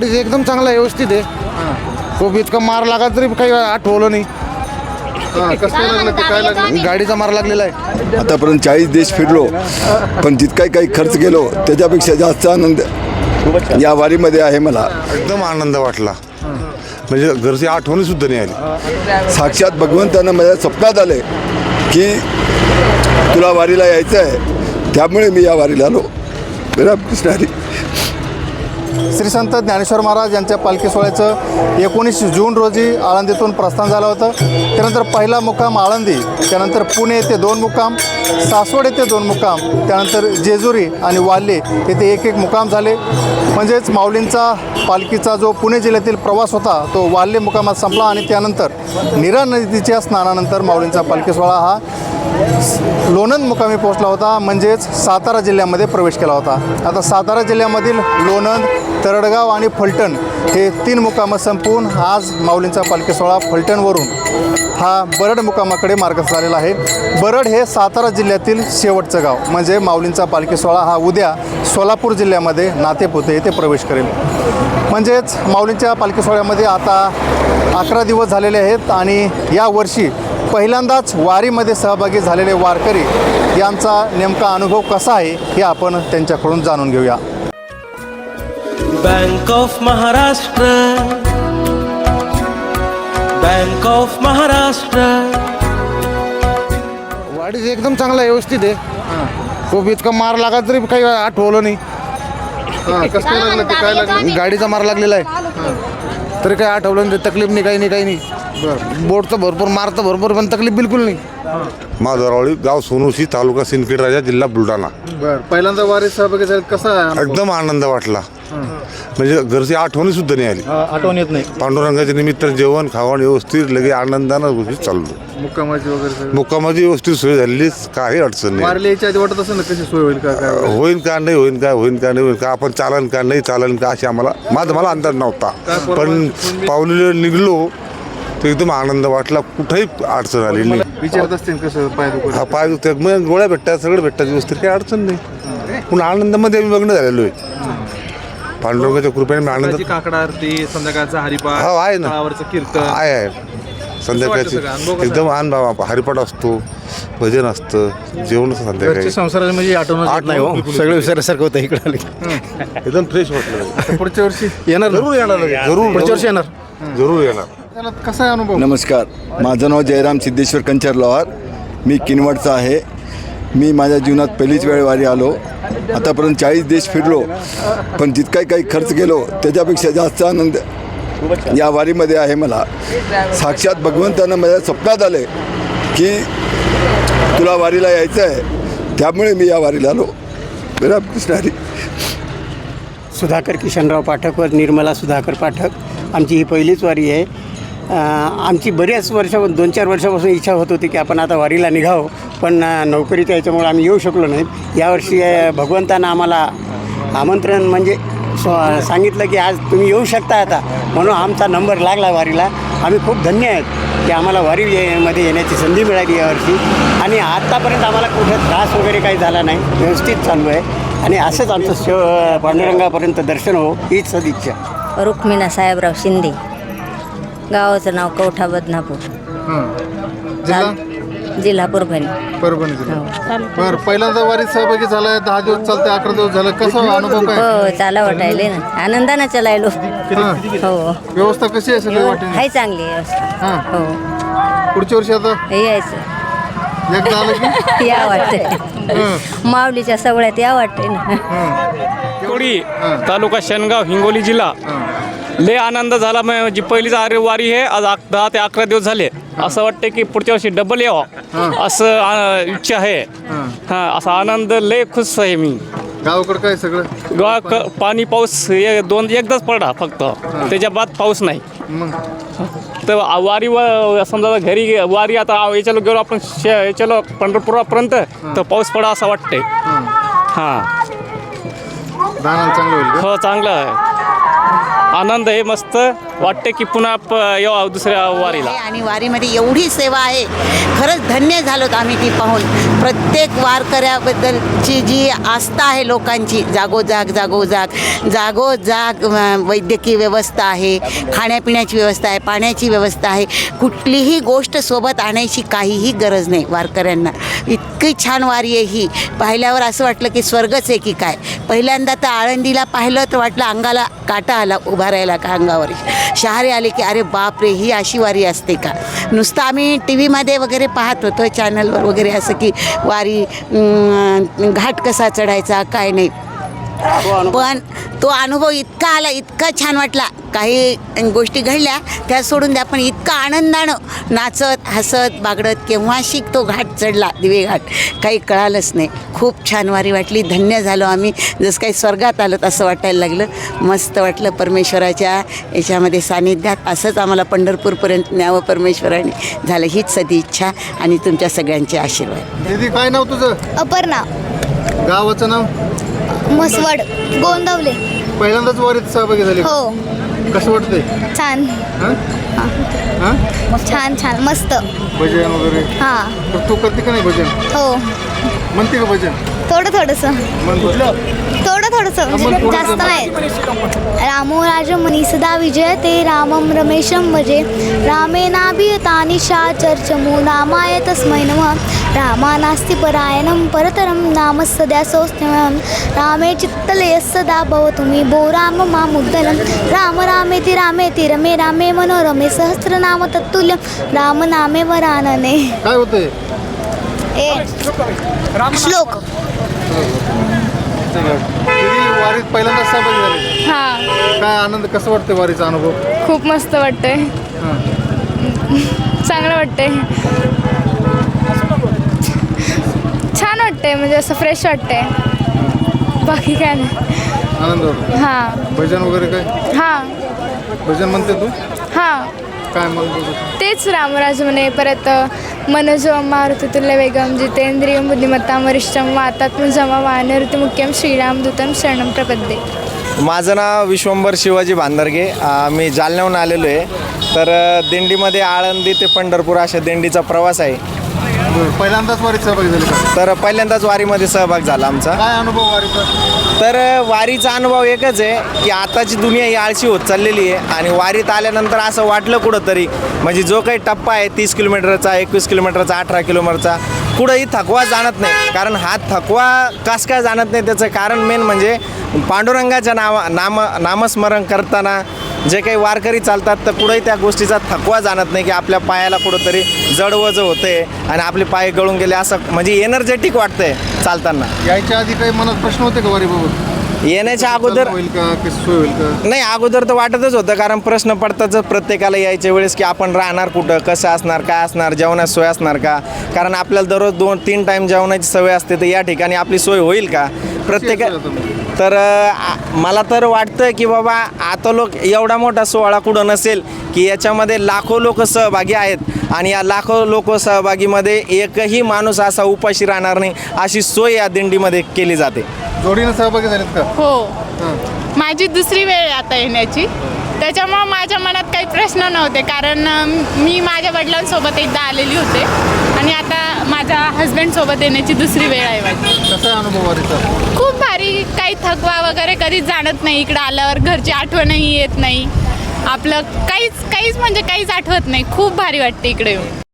गाडी एकदम चांगला आहे, व्यवस्थित आहे. खूप इतका मार लागला तरी काही आठवलं नाही. कसं काय लागलं ते काय लागलं? गाडीचा मार लागलेला आहे. आतापर्यंत चाळीस देश फिरलो पण जितकाही काही खर्च केलो त्याच्यापेक्षा जास्त आनंद या वारीमध्ये आहे मला. एकदम आनंद वाटला. म्हणजे घरची आठवणी सुद्धा नाही आली. साक्षात भगवंतानं माझ्या स्वप्नात आले की तुला वारीला यायचं आहे त्यामुळे मी या वारीला आलो. मेरा कृष्ण हरी श्री संत ज्ञानेश्वर महाराज यांच्या पालखी सोहळ्याचं एकोणीस जून रोजी आळंदीतून प्रस्थान झालं होतं. त्यानंतर पहिला मुक्काम आळंदी त्यानंतर पुणे येथे दोन मुक्काम सासवड येथे दोन मुक्काम त्यानंतर जेजुरी आणि वाल्हे येथे एक एक मुक्काम झाले. म्हणजेच माऊलींचा पालखीचा जो पुणे जिल्ह्यातील प्रवास होता तो वाल्हे मुक्कामात संपला आणि त्यानंतर निरा नदीच्या स्नानानंतर माऊलींचा पालखी सोहळा हा लोणंद मुकामी पोहोचला होता. म्हणजेच सातारा जिल्ह्यामध्ये प्रवेश केला होता. आता सातारा जिल्ह्यामधील लोणंद तरडगाव आणि फलटण हे तीन मुकामं संपवून आज माऊलींचा पालखी सोहळा फलटणवरून हा बरड मुकामाकडे मार्गस्थ झालेला आहे. बरड हे सातारा जिल्ह्यातील शेवटचं गाव. म्हणजे माऊलींचा पालखी सोहळा हा उद्या सोलापूर जिल्ह्यामध्ये नातेपुते येथे प्रवेश करेल. म्हणजेच माऊलींच्या पालखी सोहळ्यामध्ये आता अकरा दिवस झालेले आहेत आणि यावर्षी पहिल्यांदाच वारीमध्ये सहभागी झालेले वारकरी यांचा नेमका अनुभव कसा आहे हे आपण त्यांच्याकडून जाणून घेऊया. Bank of Maharashtra bank of Maharashtra गाडी एकदम चांगला आहे, व्यवस्थित आहे. खूप इतका मार लागला तरी काही आठवलं नाही. कसं काय लागलं ते काय लागलं? गाडीचा मार लागलेला आहे. तरी काही आठवलं नाही तकलीफ नाही काही नाही काही नाही. बोटचं भरपूर मारतं भरपूर पण तकलीफ बिलकुल नाही. माधवरावळी गाव सोनोशी तालुका सिंदखेड राजा जिल्हा बुलढाणा. बरं. पहिल्यांदा वारी सहभागी झाले कसा? एकदम आनंद वाटला. म्हणजे घरची आठवणी सुद्धा नाही आली. आठवण येत नाही. पांडुरंगाच्या निमित्त जेवण खावण व्यवस्थित लगे आनंदानं गोष्टी चाललो. मुक्कामाची वगैरे सगळं. मुक्कामाची व्यवस्थित सोय झालेली काही अडचण नाही. वारीला यायच्या आधी वाटत असेल ना कशी सोय होईल का काय होईन का नाही होईन का होईन का नाही होईन का आपण चालन का नाही चालन का अशी आम्हाला माझा मला अंदाज नव्हता. पण पावलीला निघलो तर एकदम आनंद वाटला कुठेही अडचण आली नाही. विचारत असतील कसं पाय दुखत हा पाय मग गोळ्या भेटतात सगळं भेटतात व्यवस्थित काही अडचण नाही. पुन्हा आनंदामध्ये आम्ही मग्न झालेलो आहे. पांडुरंगाच्या कृपेने मी आनंद सकाळची काकडा आरती संध्याकाळचा हरिपाठ हो, आहे ना. तळावरचं कीर्तन. आहे आहे. संध्याकाळची सगळं? अनुभव कसा एकदम आन बाबा हरिपाठ असतो भजन असतं जेवण असतं संध्याकाळी. संसाराला म्हणजे आठवण. आठ नाही हो. सगळं विसरल्यासारखं होतं इकडे आले एकदम फ्रेश वाटलं. पुढच्या वर्षी येणार ना? जरूर येणार जरूर पुढच्या वर्षी येणार. जरूर येणार. त्याला कसा आहे अनुभव? नमस्कार. माझं नाव जयराम सिद्धेश्वर कंचर लोहार मी किनवटचा आहे. मी माझ्या जीवनात पहिलीच वेळ वारी आलो. आतापर्यंत चाळीस देश फिरलो पण जितकाही काही खर्च केलो त्याच्यापेक्षा जास्त आनंद या वारीमध्ये आहे मला. साक्षात भगवंतानं माझ्या स्वप्नात आले की तुला वारीला यायचं आहे त्यामुळे मी या वारीला आलो. मेरा कृष्ण हरी. सुधाकर किशनराव पाठक व निर्मला सुधाकर पाठक. आमची ही पहिलीच वारी आहे. आमची बऱ्याच वर्षापासून दोन चार वर्षापासून इच्छा होत होती की आपण आता वारीला निघावं पण नोकरीच्या याच्यामुळे आम्ही येऊ शकलो नाही. यावर्षी भगवंतानं आम्हाला आमंत्रण म्हणजे सांगितलं की आज तुम्ही येऊ शकता आता. म्हणून आमचा नंबर लागला वारीला. आम्ही खूप धन्य आहेत की आम्हाला वारी मध्ये येण्याची संधी मिळाली यावर्षी. आणि आत्तापर्यंत आम्हाला कुठे त्रास वगैरे काही झाला नाही. व्यवस्थित चालू आहे. आणि असंच आमचं शिव पांडुरंगापर्यंत दर्शन हो हीच सदिच्छा. रुक्मिणा साहेबराव शिंदे. गावाचं नाव कवठा बदनापूर. जिल्हा? परभणी. परभणी जिल्हा. बरं पहिल्यांदा वारीत सहभागी झालाय दहा दिवस चालते अकरा दिवस झालं. कसं अनुभव काय? हो चाला वाटायले ना. आनंदानं चलायलो. हो. व्यवस्था कशी आहे सगळी वाटेल हाय चांगली व्यवस्था. हां. हो. पुढच्या वर्षी आता? हे यायचं. एकदा आलं की? या वाटते माऊलीच्या सगळ्यात या वाटते ना. कोडी तालुका शेनगाव हिंगोली जिल्हा. लय आनंद झाला. मग जी पहिलीच आरे वारी आहे आज दहा ते अकरा दिवस झाले. असं वाटतं की पुढच्या वर्षी डबल यावं. असं आ, इच्छा आहे. हां. असा आनंद लय खुश आहे मी. गावाकडं काय सगळं? गावा क- पाणी पाऊस हे दोन एकदाच पडला फक्त. त्याच्या बाद पाऊस नाही. मग? तर आ- वारी व समजा घरी वारी आता आ- याच्याला गेलो आपण शे याच्याला पंढरपुरापर्यंत तर पाऊस पडा असं वाटतंय. हां. चांगलं होईल का? हो चांगलं आहे. आनंद आहे मस्त वाटते की पुन्हा प दुसऱ्या वारीला. आणि वारीमध्ये एवढी सेवा आहे. खरंच धन्य झालोत आम्ही ती पाहून. प्रत्येक वारकऱ्याबद्दलची जी आस्था आहे लोकांची जागोजाग जागोजाग जागोजाग वैद्यकीय व्यवस्था आहे खाण्यापिण्याची व्यवस्था आहे पाण्याची व्यवस्था आहे. कुठलीही गोष्ट सोबत आणायची काहीही गरज नाही वारकऱ्यांना. इतकी छान वारी आहे ही. पाहिल्यावर असं वाटलं की स्वर्गच आहे की काय. पहिल्यांदा तर आळंदीला पाहिलं तर वाटलं अंगाला काटा आला उभा राहिला का अंगावर? शहारे आले की अरे बाप रे ही अशी वारी असते का? नुसतं आम्ही टी व्हीमध्ये वगैरे पाहत होतो चॅनलवर वगैरे असं की वारी घाट कसा चढायचा काय नाही. पण तो अनुभव इतका आला इतका छान वाटला. काही गोष्टी घडल्या त्या सोडून द्या. पण इतका आनंदानं नाचत हसत बागडत केव्हा शिक तो घाट चढला दिवे घाट काही कळालंच नाही. खूप छान वारी वाटली. धन्य झालो आम्ही. जसं काही स्वर्गात आलं असं वाटायला लागलं. मस्त वाटलं परमेश्वराच्या याच्यामध्ये सानिध्यात असंच आम्हाला पंढरपूरपर्यंत न्यावं परमेश्वराने. झालं हीच सदी इच्छा आणि तुमच्या सगळ्यांचे आशीर्वाद. दीदी काय नाव तुझं? अपर्णा. गावाचं नाव? मसवड गोंदवले. पहिल्यांदाच वारीत सहभागी झाले. हो. कसं वाटतंय? छान. हां? हां? छान छान. मस्त. भजन वगैरे? हां. तर तू करते का नाही भजन? हो. म्हणते का भजन? थोडं थोडंसं. थोडं थोडंसं. म्हणजे जास्त नाही. रामो राज सदा विजय ते रामम रमेशम भजे रामे नाभियता निशा चर्चमो नामाय तस्मै नमः. रामा नास्ति परायणं परतरं नाम सदा सोस्त्यमं रामे चित्तलय सदा भवतु मे भो राम मामुद्दलं राम रामेति रामेति रमे रामे मनोरमे सहस्रनाम तत्तुल्यं राम नामे वरानने. काय होतंय? ए श्लोक. दीदी वारीत पहिल्यांदाच सहभागी झाले हां. काय आनंद कसं वाटतंय वारीचा अनुभव? खूप मस्त वाटतंय. हां. चांगलं वाटतंय. छान वाटतंय म्हणजे असं फ्रेश वाटतंय. बाकी काय नाही. आनंद वाटतो हां. भजन वगैरे काय? हां. भजन म्हणते तू? हां. काय म्हणतो तेच रामराज म्हणे परत मनोज मारुतीतुल्य वेगम जितेंद्रियम बुद्धिमत्ता वरिष्ठम वातात्मजमा वानरती मुख्यम श्रीरामदूतम शरणम प्रपद्ये. माझं नाव विश्वंभर शिवाजी भांदरगे. अ, मी जालन्याहून आलेलो आहे. तर अ, दिंडीमध्ये आळंदी ते पंढरपूर अशा दिंडीचा प्रवास आहे. पहिल्यांदाच वारीत सहभागी झाले का? तर पहिल्यांदाच वारीमध्ये सहभाग झाला आमचा. काय अनुभव वारीचा? तर वारीचा अनुभव एकच आहे की आताची दुनिया ही आळशी होत चाललेली आहे आणि वारीत आल्यानंतर असं वाटलं कुठंतरी म्हणजे जो काही टप्पा आहे तीस किलोमीटरचा एकवीस किलोमीटरचा अठरा किलोमीटरचा कुठंही थकवा जाणत नाही. कारण हा थकवा कस काय जाणत नाही त्याचं कारण मेन म्हणजे पांडुरंगाच्या नावा नाम नामस्मरण करताना जे काही वारकरी चालतात तर कुठंही त्या गोष्टीचा थकवा जाणत नाही की आपल्या पायाला कुठंतरी जडवज होते आणि आपले पाय गळून गेले असं म्हणजे एनर्जेटिक वाटतंय चालताना. यायच्या आधी काही मनात प्रश्न होते का वारीबाबत येण्याच्या अगोदर नाही अगोदर तर वाटतच होतं कारण प्रश्न पडताच प्रत्येकाला यायच्या वेळेस की आपण राहणार कुठं कसं असणार काय असणार जेवणाची सोय असणार का? कारण आपल्याला दररोज दोन तीन टाईम जेवणाची सवय असते तर या ठिकाणी आपली सोय होईल का? प्रत्येक? तर आ- मला तर वाटतं की बाबा आता लोक एवढा मोठा सोहळा कुठं नसेल की याच्यामध्ये लाखो लोक सहभागी आहेत आणि या लाखो लोक सहभागीमध्ये एकही माणूस असा उपाशी राहणार नाही अशी सोय या दिंडीमध्ये केली जाते. जोडीनं सहभागी झालेत का? हो. हां. माझी दुसरी वेळ आहे आता येण्याची. त्याच्यामुळं माझ्या मनात काही प्रश्न नव्हते कारण मी माझ्या वडिलांसोबत एकदा आलेली होते. आणि आता माझ्या हस्बंडसोबत येण्याची दुसरी वेळ आहे माझी कसा आहे अनुभव वारीचा खूप भारी काही थकवा वगैरे कधीच जाणत नाही इकडं आल्यावर घरची आठवणही येत नाही. आपलं काहीच काहीच म्हणजे काहीच आठवत नाही. खूप भारी वाटते इकडे येऊन.